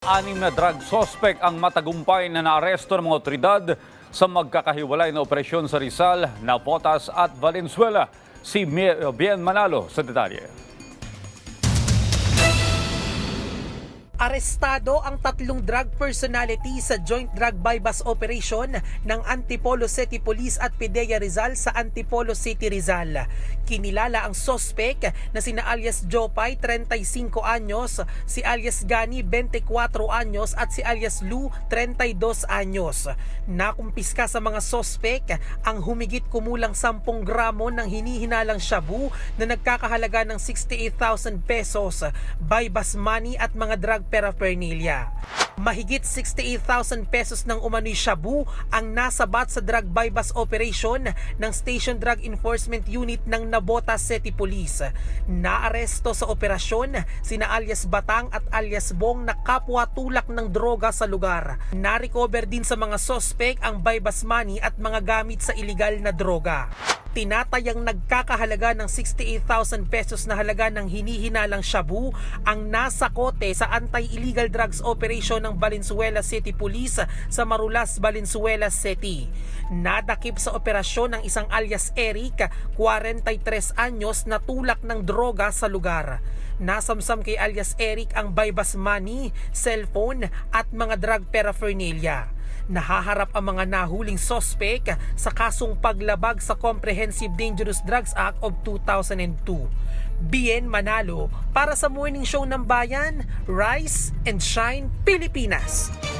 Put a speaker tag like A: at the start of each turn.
A: Anim na drug suspect ang matagumpay na naaresto ng mga otoridad sa magkakahiwalay na operasyon sa Rizal, Napotas at Valenzuela. Si Bien Manalo sa detalye.
B: Arestado ang tatlong drug personality sa joint drug bypass operation ng Antipolo City Police at PDEA Rizal sa Antipolo City Rizal. Kinilala ang sospek na sina alias Jopay 35 anyos, si alias Gani 24 anyos at si alias Lou 32 anyos. Nakumpiska sa mga sospek ang humigit kumulang 10 gramo ng hinihinalang shabu na nagkakahalaga ng 68,000 pesos, bypass money at mga drug paraphernalia. Mahigit 68,000 pesos ng umano'y shabu ang nasabat sa drug bypass operation ng Station Drug Enforcement Unit ng Nabota City Police. Naaresto sa operasyon sina alias Batang at alias Bong na kapwa tulak ng droga sa lugar. Narecover din sa mga sospek ang bypass money at mga gamit sa iligal na droga tinatayang nagkakahalaga ng 68,000 pesos na halaga ng hinihinalang shabu ang nasa kote sa anti-illegal drugs operation ng Valenzuela City Police sa Marulas, Valenzuela City. Nadakip sa operasyon ng isang alias Eric, 43 anyos na tulak ng droga sa lugar. Nasamsam kay alias Eric ang bypass money, cellphone at mga drug paraphernalia. Nahaharap ang mga nahuling sospek sa kasong paglabag sa Comprehensive Dangerous Drugs Act of 2002. Bien Manalo para sa Morning Show ng Bayan, Rise and Shine Pilipinas.